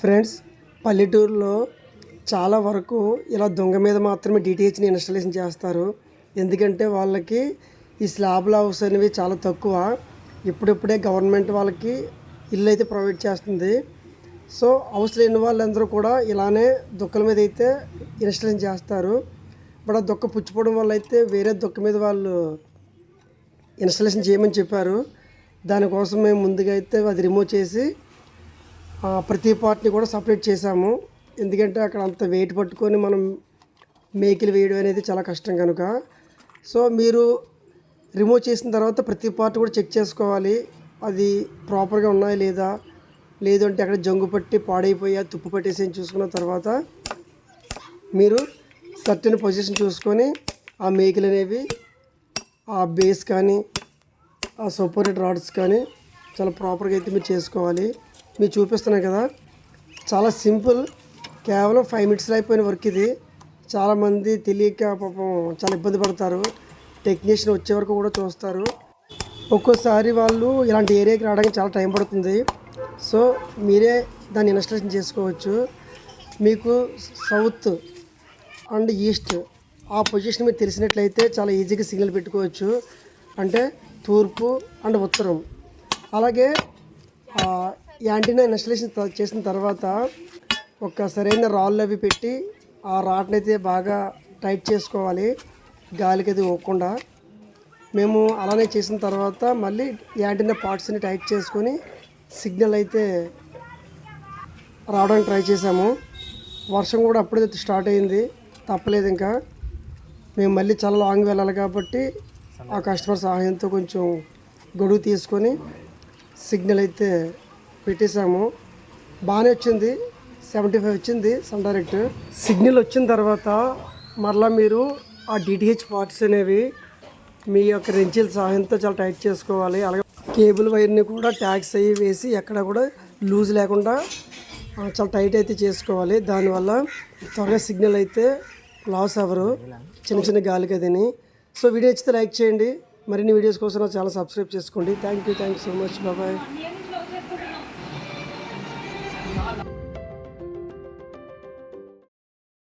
Friends పల్లెటూరులో చాలా వరకు ఇలా దొంగ మీద మాత్రమే డిటిహెచ్ని ఇన్స్టాలేషన్ చేస్తారు. ఎందుకంటే వాళ్ళకి ఈ స్లాబ్ల హౌస్ అనేవి చాలా తక్కువ. ఇప్పుడిప్పుడే గవర్నమెంట్ వాళ్ళకి ఇల్లు అయితే ప్రొవైడ్ చేస్తుంది. సో హౌస్ లేని వాళ్ళందరూ కూడా ఇలానే దుక్కల మీద అయితే ఇన్స్టాలేషన్ చేస్తారు. బట్ ఆ దుక్క పుచ్చిపోవడం వల్ల అయితే వేరే దుక్క మీద వాళ్ళు ఇన్స్టాలేషన్ చేయమని చెప్పారు. దానికోసం మేము ముందుగా అయితే అది రిమూవ్ చేసి ప్రతి పార్ట్ని కూడా సపరేట్ చేసాము ఎందుకంటే అక్కడ అంత వెయిట్ పట్టుకొని మనం మేకిలు వేయడం అనేది చాలా కష్టం కనుక. సో మీరు రిమూవ్ చేసిన తర్వాత ప్రతి పార్ట్ కూడా చెక్ చేసుకోవాలి. అది ప్రాపర్గా ఉన్నాయా లేదా? లేదు అంటే అక్కడ జంగు పట్టి పాడైపోయా తుప్పు పట్టేసి చూసుకున్న తర్వాత మీరు సర్టెన్ పొజిషన్ చూసుకొని ఆ మేకులు అనేవి ఆ బేస్ కానీ ఆ సపోర్టెడ్ రాడ్స్ కానీ చాలా ప్రాపర్గా అయితే మీరు చేసుకోవాలి. మీరు చూపిస్తున్నాను కదా చాలా సింపుల్ కేవలం ఫైవ్ మినిట్స్లో అయిపోయిన వర్క్ ఇది. చాలామంది తెలియక పాపం చాలా ఇబ్బంది పడతారు. టెక్నీషియన్ వచ్చే వరకు కూడా చూస్తారు. ఒక్కోసారి వాళ్ళు ఇలాంటి ఏరియాకి రావడానికి చాలా టైం పడుతుంది. సో మీరే దాన్ని ఇన్స్టాలేషన్ చేసుకోవచ్చు. మీకు సౌత్ అండ్ ఈస్ట్ ఆ పొజిషన్ మీరు తెలిసినట్లయితే చాలా ఈజీగా సిగ్నల్ పెట్టుకోవచ్చు. అంటే తూర్పు అండ్ ఉత్తరం. అలాగే ఆ, యాంటీనా ఇన్స్టలేషన్ చేసిన తర్వాత ఒక సరైన రాళ్ళు అవి పెట్టి ఆ రాడ్ని అయితే బాగా టైట్ చేసుకోవాలి. గాలికి అది ఓకుండా మేము అలానే చేసిన తర్వాత మళ్ళీ యాంటీనా పార్ట్స్ని టైట్ చేసుకొని సిగ్నల్ అయితే రావడానికి ట్రై చేసాము వర్షం కూడా అప్పుడే స్టార్ట్ అయింది. తప్పలేదు ఇంకా. మేము మళ్ళీ చాలా లాంగ్ వెళ్ళాలి కాబట్టి ఆ కస్టమర్ సహాయంతో కొంచెం గడువు తీసుకొని సిగ్నల్ అయితే పెట్టేశాము. బాగానే వచ్చింది. సెవెంటీ ఫైవ్ వచ్చింది సన్ డైరెక్ట్ సిగ్నల్ వచ్చిన తర్వాత మరలా మీరు ఆ డిటిహెచ్ పార్ట్స్ అనేవి మీ యొక్క రెంచిల సహాయంతో చాలా టైట్ చేసుకోవాలి. అలాగే కేబుల్ వైర్ని కూడా ట్యాక్స్ అయ్యి వేసి ఎక్కడ కూడా లూజ్ లేకుండా చాలా టైట్ అయితే చేసుకోవాలి. దానివల్ల త్వరగా సిగ్నల్ అయితే లాస్ అవ్వరు. చిన్న చిన్న గాలికి అదిని సో వీడియో ఇచ్చితే లైక్ చేయండి. మరిన్ని వీడియోస్ కోసం చాలా సబ్స్క్రైబ్ చేసుకోండి. Thank you thank you so much బాబాయ్